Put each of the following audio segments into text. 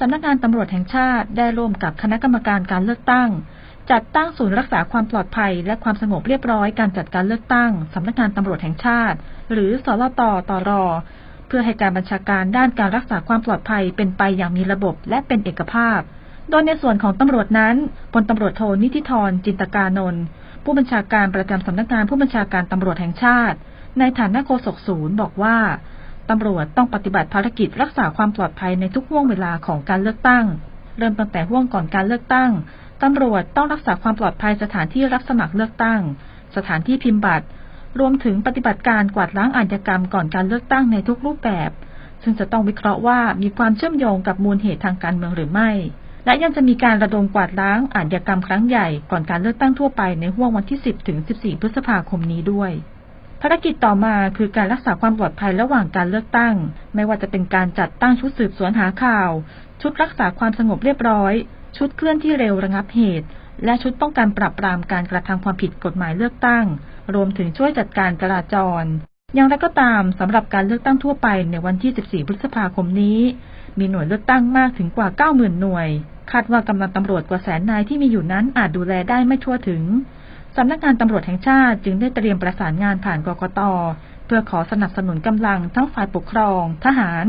สำนักงานตำรวจแห่งชาติได้ร่วมกับคณะกรรมการการเลือกตั้ง จัดตั้งศูนย์รักษาความปลอดภัย และความสงบเรียบร้อยการจัดการเลือกตั้งสำนักงานตำรวจแห่งชาติ หรือสลตตรเพื่อให้การบัญชาการด้านการรักษาความปลอดภัยเป็นไปอย่างมีระบบและเป็นเอกภาพ โดยในส่วนของตำรวจนั้นพลตำรวจโทนิธิธรจินตกานนท์ผู้บัญชาการประจำสำนักงานผู้บัญชาการตำรวจแห่งชาติ ในฐานะโฆษกศูนย์บอกว่า ตำรวจต้องปฏิบัติภารกิจรักษาความปลอดภัยในทุกห่วงเวลาของการเลือกตั้ง เริ่มตั้งแต่ห่วงก่อนการเลือกตั้ง ตำรวจต้องรักษาความปลอดภัยสถานที่รับสมัครเลือกตั้ง สถานที่พิมพ์บัตร รวมถึงปฏิบัติการกวาดล้างอาชญากรรมก่อนการเลือกตั้งในทุกรูปแบบ ซึ่งจะต้องวิเคราะห์ว่ามีความเชื่อมโยงกับมูลเหตุทางการเมืองหรือไม่ และยังจะมีการระดมกวาดล้างอาชญากรรมครั้งใหญ่ก่อนการเลือกตั้งทั่วไปในห่วงวันที่ 10 ถึง 14 พฤษภาคมนี้ด้วย ภารกิจต่อมาคือการรักษาความปลอดภัยระหว่างการเลือกตั้ง ไม่ว่าจะเป็นการจัดตั้งชุดสืบสวนหาข่าว ชุดรักษาความสงบเรียบร้อย ชุดเคลื่อนที่เร็วระงับเหตุ และชุดป้องกันปราบปรามการกระทำความผิดกฎหมายเลือกตั้ง รวมถึงช่วยจัดการจราจร อย่างไรก็ตามสำหรับการเลือกตั้งทั่วไปในวันที่ 14 พฤษภาคมนี้ มีหน่วยเลือกตั้งมากถึงกว่า 90,000 หน่วย คาดว่ากำลังตำรวจกว่าแสนนายที่มีอยู่นั้นอาจดูแลได้ไม่ทั่วถึง สำนักงานตำรวจแห่งชาติจึงได้เตรียมประสานงานผ่านกกต เพื่อขอสนับสนุนกำลังทั้งฝ่ายปกครอง ทหาร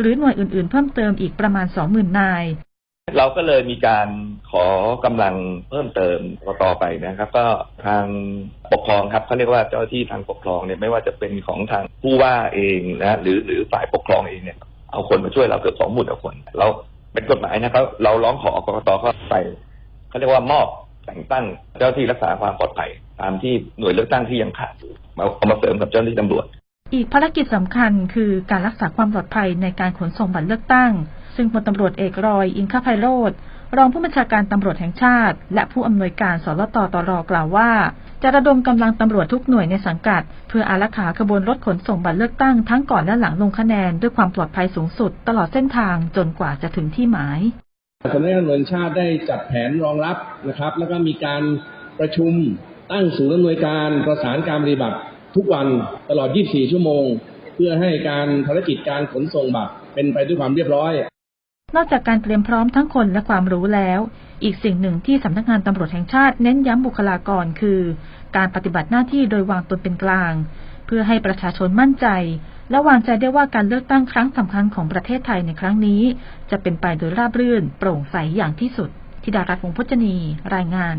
หรือหน่วยอื่น ๆ เพิ่มเติมอีกประมาณ 20,000 นาย เราก็เลยมีการขอกำลังเพิ่มเติมต่อไปนะครับ ก็ทางปกครองครับเขาเรียกว่าเจ้าที่ทางปกครองเนี่ยไม่ว่าจะเป็นของทางผู้ว่าเองนะหรือหรือฝ่ายปกครองเองเนี่ยเอาคนมาช่วยเราเกือบสองหมื่นกว่าคนเราเป็นกฎหมายนะครับ เราร้องขอกกตก็ไปเขาเรียกว่ามอบ แต่งตั้งเจ้าหน้าที่รักษาความปลอดภัย ตามที่หน่วยเลือกตั้งที่ยังขาดอยู่มาเอามาเสริมกับเจ้าหน้าที่ตำรวจ อีกภารกิจสำคัญคือการรักษาความปลอดภัยในการขนส่งบัตรเลือกตั้ง ซึ่งพลตำรวจเอกรอย อิงคไพโรธรองผู้บัญชาการตำรวจแห่งชาติ และผู้อำนวยการสลตตรกล่าวว่า จะระดมกำลังตำรวจทุกหน่วยในสังกัด เพื่ออารักขาขบวนรถขนส่งบัตรเลือกตั้งทั้งก่อนและหลังลงคะแนนด้วยความปลอดภัยสูงสุด ตลอดเส้นทางจนกว่าจะถึงที่หมาย สำนักงานตำรวจชาติได้จัดแผนรองรับนะครับ แล้วก็มีการประชุมตั้งศูนย์อำนวยการประสานการปฏิบัติ ทุกวันตลอด 24 ชั่วโมง เพื่อให้การภารกิจการขนส่งบัตรเป็นไปด้วยความเรียบร้อย นอกจากการเตรียมพร้อมทั้งคนและความรู้แล้ว อีกสิ่งหนึ่งที่สำนักงานตำรวจแห่งชาติเน้นย้ำบุคลากรคือ การปฏิบัติหน้าที่โดยวางตนเป็นกลาง เพื่อให้ประชาชนมั่นใจ และวางใจได้ว่าการเลือกตั้งครั้งสำคัญของประเทศไทยในครั้งนี้ จะเป็นไปโดยราบรื่น โปร่งใสอย่างที่สุดธิดารัตน์วงพจนี รายงาน